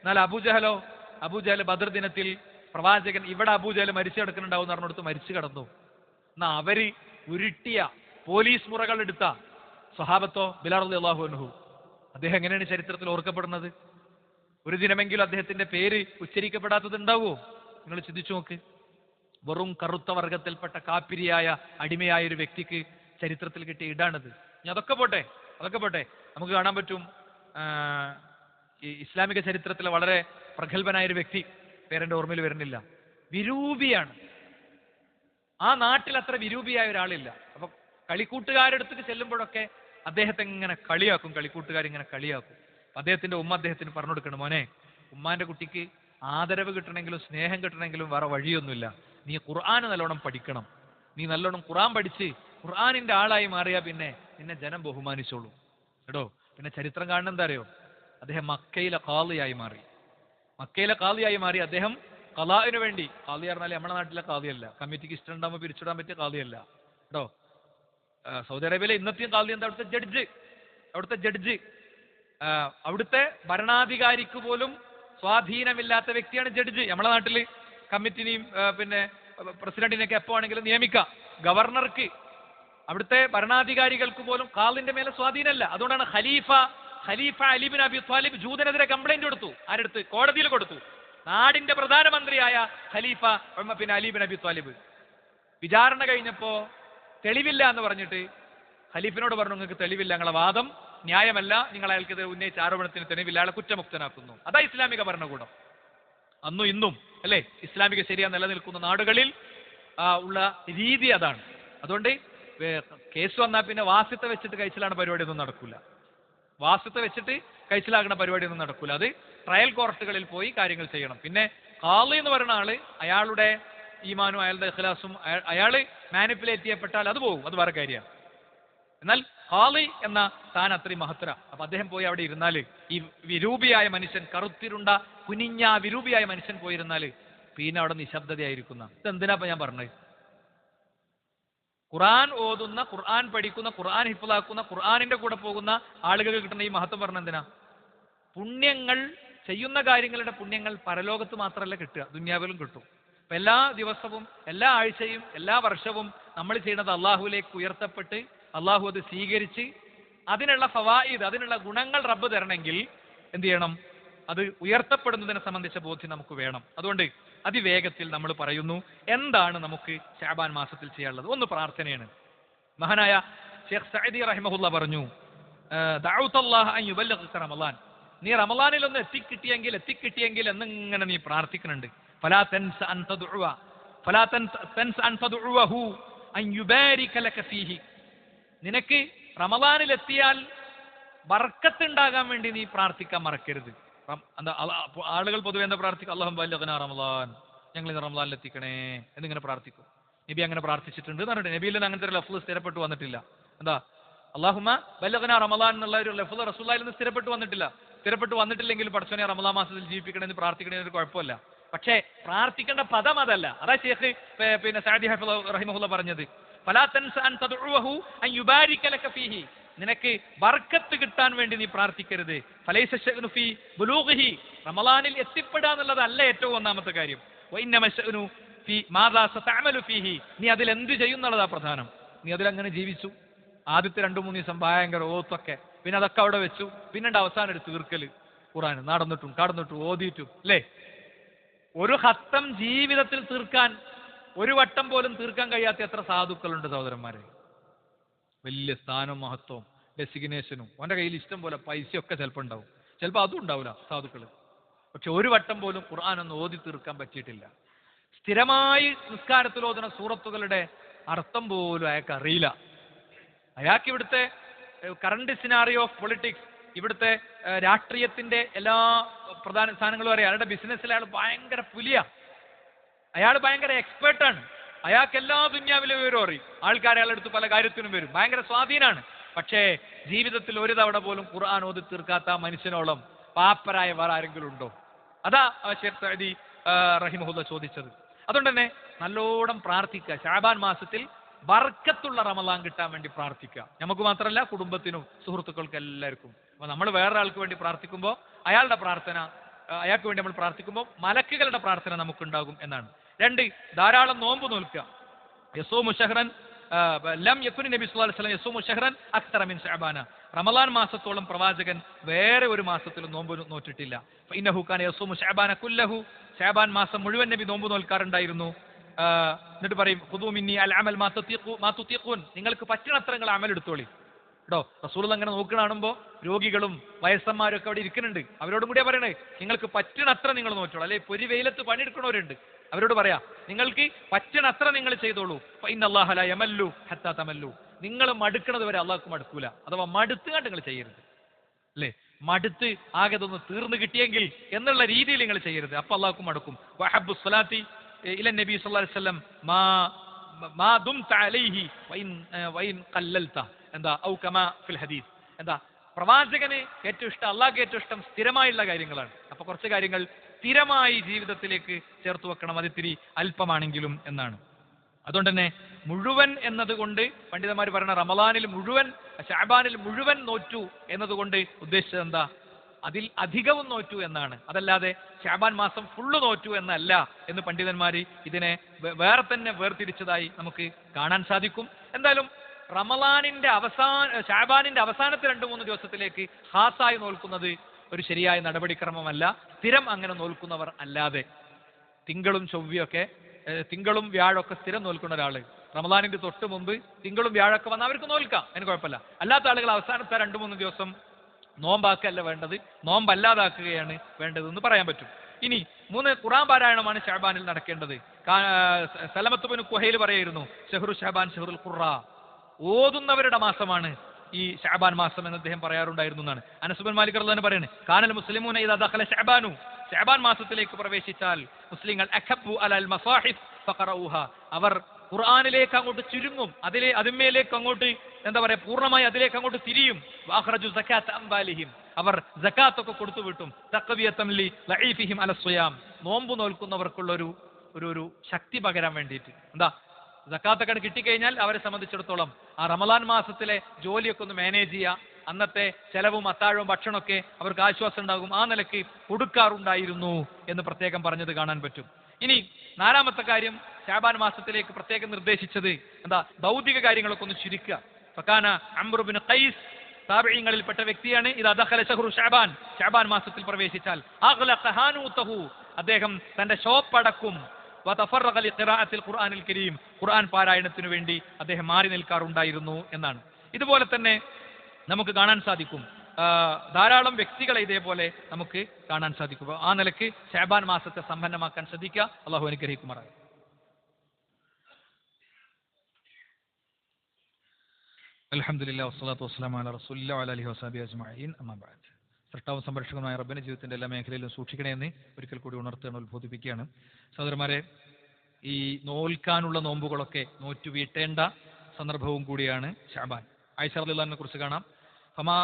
എന്നാൽ അബൂജഹലോ അബൂജഹൽ ബദർ ദിനത്തിൽ പ്രവാചകൻ ഇവിടെ അബൂജഹൽ മരിച്ചു കിടക്കുന്നുണ്ടാവും എന്ന് പറഞ്ഞിടത്ത് മരിച്ചു കിടന്നു. എന്നാ അവർ ഉരുട്ടിയ പോലീസ് മുറകൾ എടുത്ത സ്വഹാബത്തോ ബിലാർ അള്ളാഹു അൻഹു. അദ്ദേഹം എങ്ങനെയാണ് ചരിത്രത്തിൽ ഓർക്കപ്പെടുന്നത്? ഒരു ദിനമെങ്കിലും അദ്ദേഹത്തിന്റെ പേര് ഉച്ചരിക്കപ്പെടാത്തത് ഉണ്ടാവുമോ നിങ്ങൾ ചിന്തിച്ചു നോക്ക്. വെറും കറുത്ത വർഗത്തിൽപ്പെട്ട കാപ്പിരിയായ അടിമയായ ഒരു വ്യക്തിക്ക് ചരിത്രത്തിൽ കിട്ടിയ ഇടാണത്. ഇനി അതൊക്കെ പോട്ടെ അതൊക്കെ പോട്ടെ. നമുക്ക് കാണാൻ പറ്റും ഈ ഇസ്ലാമിക ചരിത്രത്തിലെ വളരെ പ്രഗത്ഭനായ ഒരു വ്യക്തി പേരെന്റെ ഓർമ്മയിൽ വരുന്നില്ല. വിരൂപിയാണ്. ആ നാട്ടിൽ അത്ര വിരൂപിയായ ഒരാളില്ല. അപ്പൊ കളിക്കൂട്ടുകാരെടുത്തിട്ട് ചെല്ലുമ്പോഴൊക്കെ അദ്ദേഹത്തെ ഇങ്ങനെ കളിയാക്കും കളിക്കൂട്ടുകാരിങ്ങനെ കളിയാക്കും. അദ്ദേഹത്തിന്റെ ഉമ്മ അദ്ദേഹത്തിന് പറഞ്ഞു കൊടുക്കണം മോനെ ഉമ്മാന്റെ കുട്ടിക്ക് ആദരവ് കിട്ടണമെങ്കിലും സ്നേഹം കിട്ടണമെങ്കിലും വേറെ വഴിയൊന്നുമില്ല. നീ ഖുർആൻ നല്ലോണം പഠിക്കണം. നീ നല്ലോണം ഖുർആൻ പഠിച്ച് ഖുർആാനിന്റെ ആളായി മാറിയാ പിന്നെ നിന്നെ ജനം ബഹുമാനിച്ചോളൂ. കേട്ടോ? പിന്നെ ചരിത്രം കാണണം എന്താ അറിയോ? അദ്ദേഹം മക്കയിലെ കാളിയായി മാറി. മക്കയിലെ കാളിയായി മാറി അദ്ദേഹം കലാവിന് വേണ്ടി കാളി പറഞ്ഞാൽ നമ്മുടെ നാട്ടിലെ കാളിയല്ല കമ്മിറ്റിക്ക് ഇഷ്ടം ഉണ്ടാകുമ്പോൾ പിരിച്ചുവിടാൻ പറ്റിയ കാളിയല്ല കേട്ടോ? സൗദി അറേബ്യയിലെ ഇന്നത്തെയും കാളി എന്താ അവിടുത്തെ ജഡ്ജ്? അവിടുത്തെ ജഡ്ജ് അവിടുത്തെ ഭരണാധികാരിക്ക് പോലും സ്വാധീനമില്ലാത്ത വ്യക്തിയാണ് ജഡ്ജ്. നമ്മളെ നാട്ടിൽ കമ്മിറ്റിനെയും പിന്നെ പ്രസിഡന്റിനെയൊക്കെ എപ്പോ ആണെങ്കിലും നിയമിക്കാം. ഗവർണർക്ക് അവിടുത്തെ ഭരണാധികാരികൾക്ക് പോലും കാലിന്റെ മേലെ സ്വാധീനമല്ല. അതുകൊണ്ടാണ് ഖലീഫ ഖലീഫ അലിബിൻ അബി ത്വാലിബ് ജൂതനെതിരെ കംപ്ലൈന്റ് കൊടുത്തു. ആരെടുത്ത്? കോടതിയിൽ കൊടുത്തു. നാടിന്റെ പ്രധാനമന്ത്രിയായ ഖലീഫ പിന്നെ അലിബിൻ അബി ത്വാലിബ്. വിചാരണ കഴിഞ്ഞപ്പോ തെളിവില്ല എന്ന് പറഞ്ഞിട്ട് ഖലീഫിനോട് പറഞ്ഞു നിങ്ങൾക്ക് തെളിവില്ല ഞങ്ങളെ വാദം ന്യായമല്ല. നിങ്ങൾ അയാൾക്കെതിരെ ഉന്നയിച്ച ആരോപണത്തിന് തന്നെ അയാളെ കുറ്റമുക്തനാക്കുന്നു. അതാ ഇസ്ലാമിക ഭരണകൂടം. അന്നും ഇന്നും അല്ലേ? ഇസ്ലാമിക ശരിയ നിലനിൽക്കുന്ന നാടുകളിൽ ഉള്ള രീതി അതാണ്. അതുകൊണ്ട് കേസ് വന്നാൽ പിന്നെ വാസ്യത്തെ വെച്ചിട്ട് കഴിച്ചിലാണ് പരിപാടി ഒന്നും നടക്കില്ല വാസ്യത്തെ വെച്ചിട്ട് കഴിച്ചിലാകുന്ന പരിപാടി ഒന്നും നടക്കില്ല അത് ട്രയൽ കോർട്ടുകളിൽ പോയി കാര്യങ്ങൾ ചെയ്യണം. പിന്നെ കാളി എന്ന് പറയുന്ന ആൾ അയാളുടെ ഈമാനും അയാളുടെ ഇഖ്ലാസും അയാൾ മാനിപ്പുലേറ്റ് ചെയ്യപ്പെട്ടാൽ അത് പോകും അത് വേറെ കാര്യമാണ്. എന്നാൽ ഹാളി എന്ന താൻ അത്രയും മഹത്തര. അപ്പൊ അദ്ദേഹം പോയി അവിടെ ഇരുന്നാൽ ഈ വിരൂപിയായ മനുഷ്യൻ കറുത്തിരുണ്ട കുനിഞ്ഞ വിരൂപിയായ മനുഷ്യൻ പോയിരുന്നാൽ പിന്നെ അവിടെ നിശബ്ദതയായിരിക്കുന്ന. ഇതെന്തിനാ ഇപ്പൊ ഞാൻ പറഞ്ഞത്? ഖുർആൻ ഓതുന്ന ഖുർആൻ പഠിക്കുന്ന ഖുർആൻ ഹിഫലാക്കുന്ന ഖുർആാനിന്റെ കൂടെ പോകുന്ന ആളുകൾ കിട്ടുന്ന ഈ മഹത്വം പറഞ്ഞ എന്തിനാ? പുണ്യങ്ങൾ ചെയ്യുന്ന കാര്യങ്ങളുടെ പുണ്യങ്ങൾ പരലോകത്ത് മാത്രമല്ല കിട്ടുക. ദുന്യാവിലും കിട്ടും. അപ്പൊ എല്ലാ ദിവസവും എല്ലാ ആഴ്ചയും എല്ലാ വർഷവും നമ്മൾ ചെയ്യുന്നത് അള്ളാഹുലേക്ക് ഉയർത്തപ്പെട്ട് അള്ളാഹു അത് സ്വീകരിച്ച് അതിനുള്ള ഫവായിദ് അതിനുള്ള ഗുണങ്ങൾ റബ്ബ് തരണമെങ്കിൽ എന്ത് ചെയ്യണം? അത് ഉയർത്തപ്പെടുന്നതിനെ സംബന്ധിച്ച ബോധ്യം നമുക്ക് വേണം. അതുകൊണ്ട് അതിവേഗത്തിൽ നമ്മൾ പറയുന്നു എന്താണ് നമുക്ക് ഷാബാൻ മാസത്തിൽ ചെയ്യാനുള്ളത്? ഒന്ന് പ്രാർത്ഥനയാണ്. മഹാനായ ഷെയ്ഖ് സഅദി റഹിമഹുല്ല പറഞ്ഞു റമലാൻ നീ റമലാനിൽ ഒന്ന് എത്തിക്കിട്ടിയെങ്കിൽ എത്തിക്കിട്ടിയെങ്കിൽ എന്നിങ്ങനെ നീ പ്രാർത്ഥിക്കുന്നുണ്ട്. ഫലാ തൻസ അൻ തദ്ഉവ ഫലാ തൻസ അൻ അൻ യുബാരിക ലക ഫീഹി. നിനക്ക് റമദാനിലെത്തിയാൽ ബർക്കത്തുണ്ടാകാൻ വേണ്ടി നീ പ്രാർത്ഥിക്കാൻ മറക്കരുത്. ആളുകൾ പൊതുവെ എന്താ പ്രാർത്ഥിക്കും അള്ളാഹു ബല്ലഗന റമദാൻ. ഞങ്ങൾ ഇന്ന് റമദാനിൽ എത്തിക്കണേ എന്നിങ്ങനെ പ്രാർത്ഥിക്കും. നബി അങ്ങനെ പ്രാർത്ഥിച്ചിട്ടുണ്ട് എന്ന് പറഞ്ഞിട്ട് നബിയിൽ അങ്ങനത്തെ ഒരു ലഫ്ല് സ്ഥിരപ്പെട്ടു വന്നിട്ടില്ല. എന്താ? അള്ളാഹുമ ബല്ലഗന റമദാൻ എന്നുള്ള ഒരു ലഫ്ല് റസൂലായിൽ നിന്ന് സ്ഥിരപ്പെട്ടു വന്നിട്ടില്ല. സ്ഥിരപ്പെട്ടു വന്നിട്ടില്ലെങ്കിൽ പഠിച്ചോനെ റമദാ മാസത്തിൽ ജീവിപ്പിക്കണമെന്ന് ഒരു കുഴപ്പമില്ല. പക്ഷേ പ്രാർത്ഥിക്കേണ്ട പദം അതല്ല. അതാ ഷേഖ് പിന്നെ സാദി ഹഫ് റഹിമഹുല്ല പറഞ്ഞത്. നിനക്ക് ബർക്കത്ത് കിട്ടാൻ വേണ്ടി നീ പ്രാർത്ഥിക്കരുത്. റമളാനിൽ എത്തിപ്പെടുക എന്നുള്ളതല്ല ഏറ്റവും ഒന്നാമത്തെ കാര്യം. നീ അതിൽ എന്ത് ചെയ്യുന്നുള്ളതാ പ്രധാനം. നീ അതിലങ്ങനെ ജീവിച്ചു. ആദ്യത്തെ രണ്ടു മൂന്ന് ദിവസം ഭയങ്കര ഓത്തൊക്കെ. പിന്നെ അതൊക്കെ അവിടെ വെച്ചു. പിന്നീട് അവസാനം എടുത്തു തീർക്കൽ. ഖുറാൻ നടന്നിട്ടും കടന്നിട്ടും ഓതിയിട്ടും. അല്ലേ? ഒരു ഹത്തം ജീവിതത്തിൽ തീർക്കാൻ ഒരു വട്ടം പോലും തീർക്കാൻ കഴിയാത്ത എത്ര സാധുക്കളുണ്ട് സഹോദരന്മാരെ. വലിയ സ്ഥാനവും മഹത്വവും ഡെസിഗ്നേഷനും അവന്റെ കയ്യിൽ ഇഷ്ടം പോലെ പൈസയൊക്കെ ചിലപ്പോൾ ഉണ്ടാവും. ചിലപ്പോൾ അതും ഉണ്ടാവില്ല സാധുക്കൾ പക്ഷെ ഒരു വട്ടം പോലും ഖുർആൻ ഒന്ന് ഓതി തീർക്കാൻ പറ്റിയിട്ടില്ല. സ്ഥിരമായി നിസ്കാരത്തിൽ ഓതുന്ന സൂറത്തുകളുടെ അർത്ഥം പോലും അയാൾക്ക് അറിയില്ല. അയാൾക്ക് ഇവിടുത്തെ കറണ്ട് സിനാറിയോ ഓഫ് പൊളിറ്റിക്സ് ഇവിടുത്തെ രാഷ്ട്രീയത്തിന്റെ എല്ലാ പ്രധാന സ്ഥാനങ്ങളും അറിയാം. അയാളുടെ ബിസിനസ്സിൽ അയാൾ ഭയങ്കര പുലിയ. അയാൾ ഭയങ്കര എക്സ്പേർട്ടാണ് അയാൾക്ക് എല്ലാ ദുന്യാവിലെ വിവരവും അറിയും. ആൾക്കാർ അയാളുടെ അടുത്ത് പല കാര്യത്തിനും വരും. ഭയങ്കര സ്വാധീനാണ്. പക്ഷേ ജീവിതത്തിൽ ഒരു തവണ പോലും ഖുർആൻ ഓതി തീർക്കാത്ത മനുഷ്യനോളം പാപ്പരായ വേറെ ആരെങ്കിലും ഉണ്ടോ? അതാ ആ, റഹിമഹുല്ല ചോദിച്ചത്. അതുകൊണ്ട് തന്നെ നല്ലോണം പ്രാർത്ഥിക്കുക. ഷാബാൻ മാസത്തിൽ വർക്കത്തുള്ള റമലാൻ കിട്ടാൻ വേണ്ടി പ്രാർത്ഥിക്കുക. നമുക്ക് മാത്രമല്ല കുടുംബത്തിനും സുഹൃത്തുക്കൾക്കും എല്ലാവർക്കും. അപ്പൊ നമ്മൾ വേറൊരാൾക്ക് വേണ്ടി പ്രാർത്ഥിക്കുമ്പോൾ അയാളുടെ പ്രാർത്ഥന അയാൾക്ക് വേണ്ടി നമ്മൾ പ്രാർത്ഥിക്കുമ്പോൾ മലക്കുകളുടെ പ്രാർത്ഥന നമുക്കുണ്ടാകും എന്നാണ്. രണ്ട് ധാരാളം നോമ്പ് നോൽക്കുക. യസൂമു മുഷഹ്റൻ ലം യക്കുനി നബി സുല്ലാ അലൈഹി വസല്ലം മുഷഹ്റൻ അക്തറ മിൻ ശഅബാന റമളാൻ മാസത്തോളം പ്രവാചകൻ വേറെ ഒരു മാസത്തിലും നോമ്പ് നോറ്റിട്ടില്ല. ഇന്നഹുഖാൻ യസൂമു ശഅബാന കുല്ലഹു. ഷഹബാൻ മാസം മുഴുവൻ നബി നോമ്പ് നോൽക്കാറുണ്ടായിരുന്നു. എന്നിട്ട് പറയും ഖുദൂ മിന്നി അൽ അമൽ മാ തുതീഖു മാ തുതീഖൂൻ നിങ്ങൾക്ക് പറ്റണത്രങ്ങൾ അമൽ എടുത്തോളി കേട്ടോ റസൂൽ അങ്ങനെ നോക്കണ കാണുമ്പോൾ രോഗികളും വയസ്സന്മാരൊക്കെ അവിടെ ഇരിക്കുന്നുണ്ട്. അവരോടും കൂടിയാ പറയണേ നിങ്ങൾക്ക് പറ്റണത്ര നിങ്ങൾ നോക്കിയോളൂ അല്ലെ പൊരി വെയിലത്ത് പണിയെടുക്കണവരുണ്ട് അവരോട് പറയാ നിങ്ങൾക്ക് പറ്റണത്ര നിങ്ങൾ ചെയ്തോളൂ. ഫഇന്നല്ലാഹ ലാ യമല്ലു ഹത്താ തമല്ലു. നിങ്ങൾ മടുക്കണത് വരെ അള്ളാഹ്ക്ക് മടുക്കൂല. അഥവാ മടുത്തുകൊണ്ട് നിങ്ങൾ ചെയ്യരുത്. അല്ലേ മടുത്ത് ആകെ ഇതൊന്ന് തീർന്നു കിട്ടിയെങ്കിൽ എന്നുള്ള രീതിയിൽ നിങ്ങൾ ചെയ്യരുത്. അപ്പൊ അള്ളാഹ്ക്കും മടുക്കും. വഹബു സ്വലാത്തി ഇല നബി വസല്ലം മാ മാ ദും അലൈഹി വൈൻ വൈൻ ഖല്ലൽത. എന്താ ഔ കമാ ഫിൽ ഹദീസ്. എന്താ പ്രവാചകന് ഏറ്റവും ഇഷ്ടം അള്ളാഹ്ക്ക് ഏറ്റവും ഇഷ്ടം സ്ഥിരമായുള്ള കാര്യങ്ങളാണ്. അപ്പൊ കുറച്ച് കാര്യങ്ങൾ സ്ഥിരമായി ജീവിതത്തിലേക്ക് ചേർത്ത് വെക്കണം അത് ഇത്തിരി അല്പമാണെങ്കിലും എന്നാണ്. അതുകൊണ്ട് തന്നെ മുഴുവൻ എന്നതുകൊണ്ട് പണ്ഡിതന്മാർ പറയുന്ന റമദാനിൽ മുഴുവൻ ഷാബാനിൽ മുഴുവൻ നോറ്റു എന്നതുകൊണ്ട് ഉദ്ദേശിച്ചത് എന്താ? അതിൽ അധികവും നോറ്റു എന്നാണ്. അതല്ലാതെ ഷാബാൻ മാസം ഫുള്ള് നോറ്റു എന്നല്ല എന്ന് പണ്ഡിതന്മാർ ഇതിനെ വേറെ തന്നെ വേർതിരിച്ചതായി നമുക്ക് കാണാൻ സാധിക്കും. എന്തായാലും റമലാനിന്റെ അവസാന ഷാബാനിന്റെ അവസാനത്തെ രണ്ട് മൂന്ന് ദിവസത്തിലേക്ക് ഹാസായി നോൽക്കുന്നത് ഒരു ശരിയായ നടപടിക്രമമല്ല. സ്ഥിരം അങ്ങനെ നോൽക്കുന്നവർ അല്ലാതെ. തിങ്കളും ചൊവ്വയൊക്കെ തിങ്കളും വ്യാഴൊക്കെ സ്ഥിരം നോൽക്കുന്ന ഒരാൾ. റമദാനിന്റെ തൊട്ട് മുമ്പ് തിങ്കളും വ്യാഴൊക്കെ വന്നാൽ അവർക്ക് നോൽക്കാം അതിന് കുഴപ്പമില്ല. അല്ലാത്ത ആളുകൾ അവസാനത്തെ രണ്ട് മൂന്ന് ദിവസം നോമ്പാക്കല്ല വേണ്ടത് നോമ്പല്ലാതാക്കുകയാണ് വേണ്ടതെന്ന് പറയാൻ പറ്റും. ഇനി മൂന്ന് ഖുറാൻ പാരായണമാണ് ഷാബാനിൽ നടക്കേണ്ടത്. സലമത്തുബിന് കുഹയിൽ പറയായിരുന്നു ഷെഹ്റു ഷാബാൻ ഷെഹ്റുൽ ഖുറ. ഓതുന്നവരുടെ മാസമാണ് ഈ ഷാബാൻ മാസം എന്ന് അദ്ദേഹം പറയാറുണ്ടായിരുന്നു എന്നാണ്. അനസുബൻ മാലിക് തന്നെ പറയുന്നത് കാനൽ മുസ്ലിമൂന ദഖല ഷഅബാനു ഷഅബാൻ മാസത്തിലേക്ക് പ്രവേശിച്ചാൽ മുസ്ലിങ്ങൾ അഖബ്ബു അലൽ മസാഹിഫ് അവർ ഖുർആാനിലേക്ക് അങ്ങോട്ട് ചുരുങ്ങും അതിലെ അതിന്മേലേക്ക് അങ്ങോട്ട് എന്താ പറയാ പൂർണമായി അതിലേക്ക് അങ്ങോട്ട് തിരിയും. വാഹ്റജു സക്കാത്ത് അംബാലിഹിം അവർ ജക്കാത്തൊക്കെ കൊടുത്തു വിട്ടും. തക്കവിയത്തംലി ലൈഫിഹിം അലസ്വയാം അല സ്വയാം. നോമ്പ് നോൽക്കുന്നവർക്കുള്ള ഒരു ഒരു ഒരു ശക്തി പകരാൻ വേണ്ടിയിട്ട്. എന്താ? സക്കാത്തൊക്കെ കിട്ടിക്കഴിഞ്ഞാൽ അവരെ സംബന്ധിച്ചിടത്തോളം. ആ റമലാൻ മാസത്തിലെ ജോലിയൊക്കെ ഒന്ന് മാനേജ് ചെയ്യുക അന്നത്തെ ചെലവും അത്താഴവും ഭക്ഷണമൊക്കെ അവർക്ക് ആശ്വാസം ഉണ്ടാകും. ആ നിലയ്ക്ക് കൊടുക്കാറുണ്ടായിരുന്നു എന്ന് പ്രത്യേകം പറഞ്ഞത് കാണാൻ പറ്റും. ഇനി നാലാമത്തെ കാര്യം ഷാബാൻ മാസത്തിലേക്ക് പ്രത്യേകം നിർദ്ദേശിച്ചത് എന്താ? ഭൗതിക കാര്യങ്ങളൊക്കെ ഒന്ന് ചുരുക്കുക. ഫക്കാന അംറുബിൻ ഖൈസ് പെട്ട വ്യക്തിയാണ്. ഇത് അദഖല ഷഹ്റു ഷാബാൻ ഷാബാൻ മാസത്തിൽ പ്രവേശിച്ചാൽ അദ്ദേഹം തന്റെ ഷോപ്പ് അടക്കും. ഖുർആനിൽ കരീം. ഖുർആൻ പാരായണത്തിനു വേണ്ടി അദ്ദേഹം മാറി നിൽക്കാറുണ്ടായിരുന്നു എന്നാണ്. ഇതുപോലെ തന്നെ നമുക്ക് കാണാൻ സാധിക്കും. ധാരാളം വ്യക്തികളെ ഇതേപോലെ നമുക്ക് കാണാൻ സാധിക്കും ആ നിലയ്ക്ക് ഷാബാൻ മാസത്തെ സമ്പന്നമാക്കാൻ ശ്രദ്ധിക്കുക. അള്ളാഹു അനുഗ്രഹിക്കുമാറാകും അലഹമുല്ല വസ്സലാത്തു വസ്സലാം റസൂല്ലാ അലഹി വസാബി അജ്മീൻ ബഅദ്. സൃഷ്ടാവും സംരക്ഷകനുമായ റബ്ബിന്റെ ജീവിതത്തിന്റെ എല്ലാ മേഖലയിലും സൂക്ഷിക്കണമെന്ന് ഒരിക്കൽ കൂടി ഉണർത്തുകയാണ് ഉത്ബോധിപ്പിക്കുകയാണ്. സഹോദരന്മാരെ ഈ നോൽക്കാനുള്ള നോമ്പുകളൊക്കെ നോറ്റു വീട്ടേണ്ട സന്ദർഭവും കൂടിയാണ് ഷാബാൻ. ആയിഷ റളിയല്ലാഹുവിനെ കുറിച്ച് കാണാം. ഫമാ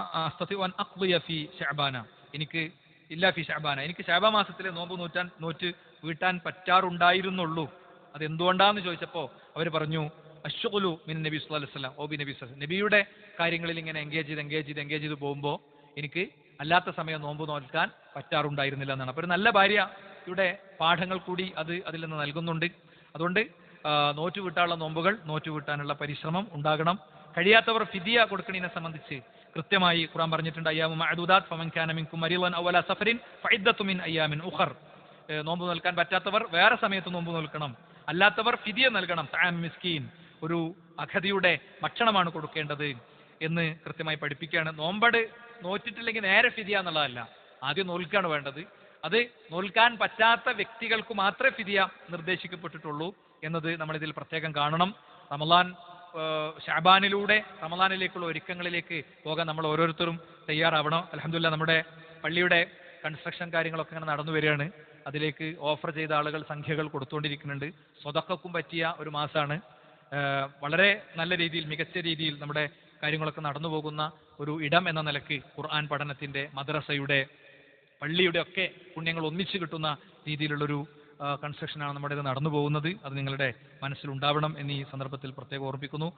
ഫി ഷഅബാന എനിക്ക് ഇല്ല ഫി ഷഅബാന എനിക്ക് ഷഅബാ മാസത്തിലെ നോമ്പ് നോറ്റാൻ നോറ്റ് വീട്ടാൻ പറ്റാറുണ്ടായിരുന്നുള്ളൂ. അത് എന്തുകൊണ്ടാന്ന് ചോദിച്ചപ്പോൾ അവർ പറഞ്ഞു അഷ്ഗുലു മിൻ നബി സ്വല്ലല്ലാഹു അലൈഹി ബി നബി നബിയുടെ കാര്യങ്ങളിൽ ഇങ്ങനെ എൻഗേജ് ചെയ്ത് എൻഗേജ് ചെയ്ത് എൻഗേജ് ചെയ്ത് പോകുമ്പോൾ എനിക്ക് അല്ലാത്ത സമയം നോമ്പ് നോൽക്കാൻ പറ്റാറുണ്ടായിരുന്നില്ല എന്നാണ്. അപ്പോൾ ഒരു നല്ല ഭാര്യയുടെ പാഠങ്ങൾ കൂടി അത് അതിൽ നിന്ന് നൽകുന്നുണ്ട്. അതുകൊണ്ട് ആ, നോറ്റു വിട്ടാനുള്ള നോമ്പുകൾ നോറ്റു വിട്ടാനുള്ള പരിശ്രമം ഉണ്ടാകണം. കഴിയാത്തവർ ഫിദിയ കൊടുക്കണതിനെ സംബന്ധിച്ച് കൃത്യമായി ഖുറാൻ പറഞ്ഞിട്ടുണ്ട്. അയ്യാമു മഅദൂദാത്ത് ഫമൻ കാന മിൻകും മരീളൻ അവല സഫറിൻ മിൻ അയ്യാമിൻ ഉഖർ. നോമ്പ് നൽകാൻ പറ്റാത്തവർ വേറെ സമയത്ത് നോമ്പ് നൽകണം അല്ലാത്തവർ ഫിദിയ നൽകണം. മിസ്കീൻ ഒരു അഖതിയുടെ ഭക്ഷണമാണ് കൊടുക്കേണ്ടത്. എന്ന് കൃത്യമായി പഠിപ്പിക്കുകയാണ്. നോമ്പട് നോറ്റിട്ടില്ലെങ്കിൽ നേരെ ഫിതിയ എന്നുള്ളതല്ല. ആദ്യം നോൽക്കാണ് വേണ്ടത്. അത് നോൽക്കാൻ പറ്റാത്ത വ്യക്തികൾക്ക് മാത്രമേ ഫിതിയ നിർദ്ദേശിക്കപ്പെട്ടിട്ടുള്ളൂ എന്നത് നമ്മൾ ഇതിൽ പ്രത്യേകം കാണണം. റമലാൻ ഷാബാനിലൂടെ റമലാനിലേക്കുള്ള ഒരുക്കങ്ങളിലേക്ക് പോകാൻ നമ്മൾ ഓരോരുത്തരും തയ്യാറാവണം. അലഹമില്ല നമ്മുടെ പള്ളിയുടെ കൺസ്ട്രക്ഷൻ കാര്യങ്ങളൊക്കെ ഇങ്ങനെ നടന്നു വരികയാണ്. അതിലേക്ക് ഓഫർ ചെയ്ത ആളുകൾ സംഖ്യകൾ കൊടുത്തുകൊണ്ടിരിക്കുന്നുണ്ട്. സ്വതക്കും പറ്റിയ ഒരു മാസമാണ് വളരെ നല്ല രീതിയിൽ മികച്ച രീതിയിൽ നമ്മുടെ കാര്യങ്ങളൊക്കെ നടന്നു പോകുന്ന ഒരു ഇടം എന്ന നിലയ്ക്ക് ഖുർആൻ പഠനത്തിന്റെ മദ്രസയുടെ പള്ളിയുടെ ഒക്കെ പുണ്യങ്ങൾ ഒന്നിച്ചു കിട്ടുന്ന രീതിയിലുള്ളൊരു കൺസ്ട്രക്ഷനാണ് നമ്മുടെ ഇത് നടന്നു പോകുന്നത്. അത് നിങ്ങളുടെ മനസ്സിലുണ്ടാവണം എന്ന് ഈ സന്ദർഭത്തിൽ പ്രത്യേകം ഓർമ്മിക്കുന്നു.